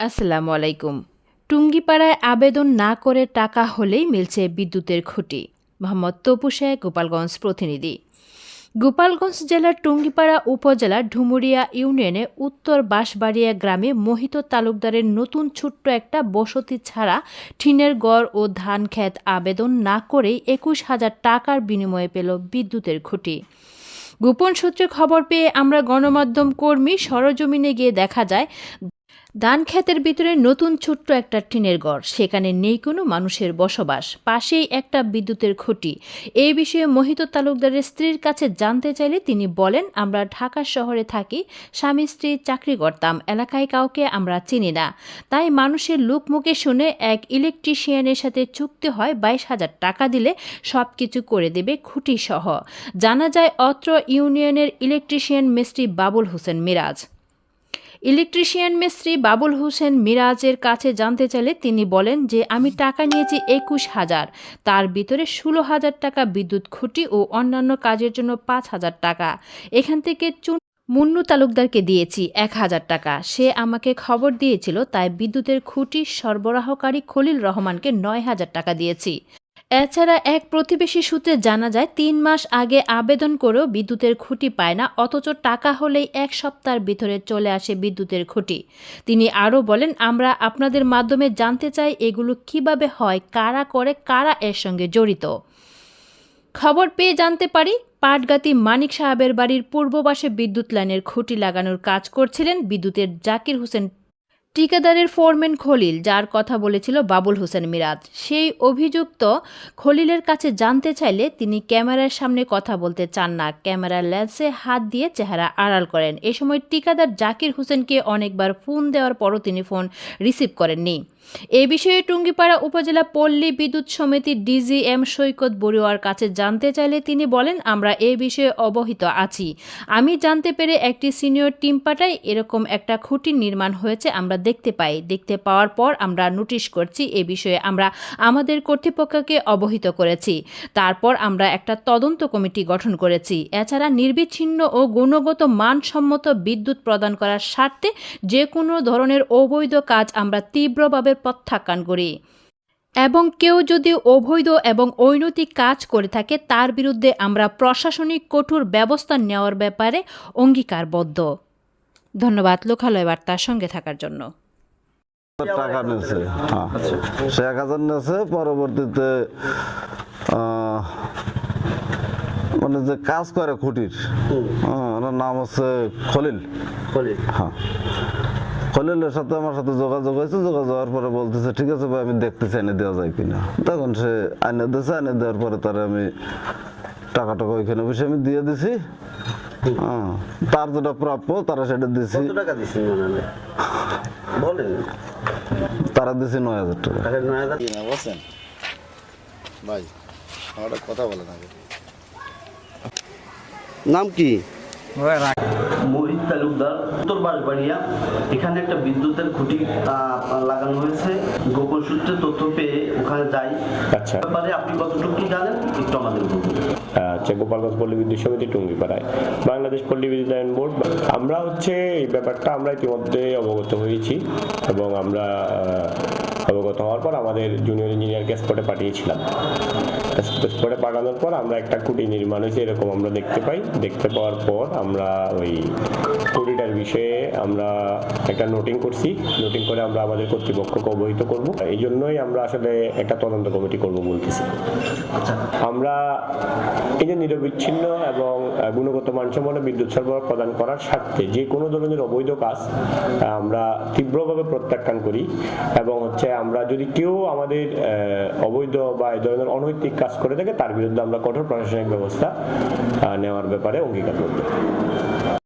আসসালামু আলাইকুম। টুঙ্গিপাড়ায় আবেদন না করে টাকা হলেই মিলছে বিদ্যুতের খুঁটি। মোহাম্মদ তপু গোপালগঞ্জ প্রতিনিধি। গোপালগঞ্জ জেলার টুঙ্গিপাড়া উপজেলার ঢুমুরিয়া ইউনিয়নে উত্তর বাঁশবাড়িয়া গ্রামে মোহিত তালুকদারের নতুন ছোট্ট একটা বসতি ছাড়া ঠিনের গড় ও ধান ক্ষেত আবেদন না করেই একুশ হাজার টাকার বিনিময়ে পেল বিদ্যুতের খুঁটি। গোপন সূত্রে খবর পেয়ে আমরা গণমাধ্যম কর্মী সরজমিনে গিয়ে দেখা যায় ধান ক্ষেতের ভিতরে নতুন ছোট্ট একটা টিনের ঘর। সেখানে নেই কোনো মানুষের বসবাস। পাশেই একটা বিদ্যুতের খুঁটি। এই বিষয়ে মোহিত তালুকদারের স্ত্রীর কাছে জানতে চাইলে তিনি বলেন, আমরা ঢাকা শহরে থাকি, স্বামী স্ত্রী চাকরি করতাম, এলাকায় কাউকে আমরা চিনি না। তাই মানুষের লোক মুখে শুনে এক ইলেকট্রিশিয়ানের সাথে চুক্তি হয়, বাইশ হাজার টাকা দিলে সব কিছু করে দেবে খুঁটি সহ জানা যায়, অত্র ইউনিয়নের ইলেকট্রিশিয়ান মিস্ত্রি বাবুল হোসেন মিরাজ। ইলেকট্রিশিয়ান মিস্ত্রি বাবুল হোসেন মিরাজের কাছে জানতে চাইলে তিনি বলেন যে, আমি টাকা নিয়েছি একুশ হাজার। তার ভিতরে ষোলো হাজার টাকা বিদ্যুৎ খুঁটি ও অন্যান্য কাজের জন্য পাঁচ হাজার টাকা। এখান থেকে চুন মুন্নু তালুকদারকে দিয়েছি এক হাজার টাকা। সে আমাকে খবর দিয়েছিল, তাই বিদ্যুতের খুঁটি সরবরাহকারী খলিল রহমানকে নয় হাজার টাকা দিয়েছি। এছাড়া এক প্রতিবেশী সূত্রে জানা যায়, তিন মাস আগে আবেদন করেও বিদ্যুতের খুঁটি পায় না, অথচ টাকা হলেই এক সপ্তাহের ভিতরে চলে আসে বিদ্যুতের খুঁটি। তিনি আরও বলেন, আমরা আপনাদের মাধ্যমে জানতে চাই এগুলো কীভাবে হয়, কারা করে, কারা এর সঙ্গে জড়িত। খবর পেয়ে জানতে পারি, পাটগাতি মানিক সাহেবের বাড়ির পূর্ব পাশে বিদ্যুৎ লাইনের খুঁটি লাগানোর কাজ করছিলেন বিদ্যুতের জাকির হোসেন ঠিকাদারের ফোরম্যান খলিল, যার কথা বলেছিল বাবুল হোসেন মিরাজ। সেই অভিযুক্ত খলিলের কাছে জানতে চাইলে তিনি ক্যামেরার সামনে কথা বলতে চান না। ক্যামেরার লেন্সে হাত দিয়ে চেহারা আড়াল করেন। এ সময় টিকাদার জাকির হোসেনকে অনেকবার ফোন দেওয়ার পরও তিনি ফোন রিসিভ করেননি। এ বিষয়ে টুঙ্গিপাড়া উপজেলা পল্লী বিদ্যুৎ সমিতির ডিজিএম সৈকত বড়ুয়ার কাছে জানতে চাইলে তিনি বলেন, আমরা এ বিষয়ে অবহিত আছি। আমি জানতে পেরে একটি সিনিয়র টিম পাঠাই, এরকম একটা খুঁটি নির্মাণ হয়েছে, আমরা দেখতে পাই। দেখতে পাওয়ার পর আমরা নোটিশ করছি, এ বিষয়ে আমরা আমাদের কর্তৃপক্ষকে অবহিত করেছি। তারপর আমরা একটা তদন্ত কমিটি গঠন করেছি। এছাড়া নির্বিচ্ছিন্ন ও গুণগত মানসম্মত বিদ্যুৎ প্রদান করার স্বার্থে যে কোনো ধরনের অবৈধ কাজ আমরা তীব্রভাবে প্রত্যাখ্যান করি এবং কেউ যদি অবৈধ এবং অনৈতিক কাজ করে থাকে তার বিরুদ্ধে আমরা প্রশাসনিক কঠোর ব্যবস্থা নেওয়ার ব্যাপারে অঙ্গীকারবদ্ধ। ধন্যবাদ লোকালয় বার্তার সঙ্গে থাকার জন্য। টাকা নিয়েছে হ্যাঁ। সে এক হাজার নিয়েছে পরবর্তীতে আহ, মানে যে কাজ করে খুঁটির হ্যাঁ, ওনার নাম হচ্ছে খলিল। খলিল। হ্যাঁ। খলিলের সাথে আমার সাথে যোগাযোগ হয়েছে যোগাযোগ হওয়ার পরে বলতেছে ঠিক আছে ভাই আমি দেখতেছি এনে দেওয়া যায় কিনা? তখন সে এনে দিয়েছে এনে দেওয়ার পরে তারা আমি টাকা টাকা ওইখানে বসে আমি দিয়ে দিছি। হ্যাঁ তার যেটা প্রাপ্য তারা সেটা দিছি। মনে তারা দিছি নয় হাজার টাকা। টাকা নয় হাজার না বসেন। ভাই আমার কথা বলেন আগে। নাম কি? মোহিত তালুকদার উত্তর বাঁশবাড়িয়া। এখানে একটা বিদ্যুতের খুঁটি লাগানো হয়েছে। গোপন সূত্রে তথ্য পেয়ে ওখানে যাই। আচ্ছা। ব্যাপারে আপনি কতটুকু কি জানেন একটু আমাদের বলুন। আচ্ছা গোপালগঞ্জ পল্লী বিদ্যুৎ সমিতি টুঙ্গিপাড়ায়। বাংলাদেশ পল্লী বিদ্যুৎ আইন বোর্ড আমরা হচ্ছে এই ব্যাপারটা আমরা ইতিমধ্যে অবগত হয়েছি এবং আমরা অবগত হওয়ার পর আমাদের জুনিয়র ইঞ্জিনিয়ারকে স্পটে পাঠিয়েছিলাম। স্পটে পাঠানোর পর আমরা একটা কুটি নির্মাণ হয়েছে এরকম আমরা দেখতে পাই। দেখতে পাওয়ার পর আমরা ওই কুটিটার বিষয়ে আমরা একটা নোটিং করছি। নোটিং করে আমরা আমাদের কর্তৃপক্ষকে অবহিত করব। এই জন্যই আমরা আসলে একটা তদন্ত কমিটি করব বলতেছি। আমরা এই যে নিরবিচ্ছিন্ন এবং গুণগত মানসম্পন্ন বিদ্যুৎ সরবরাহ প্রদান করার স্বার্থে যে কোনো ধরনের অবৈধ কাজ আমরা তীব্রভাবে প্রত্যাখ্যান করি এবং হচ্ছে আমরা যদি কেউ আমাদের অবৈধ বা এই ধরনের অনৈতিক কাজ করে থাকে, তার বিরুদ্ধে আমরা কঠোর প্রশাসনিক ব্যবস্থা নেওয়ার ব্যাপারে অঙ্গীকার করব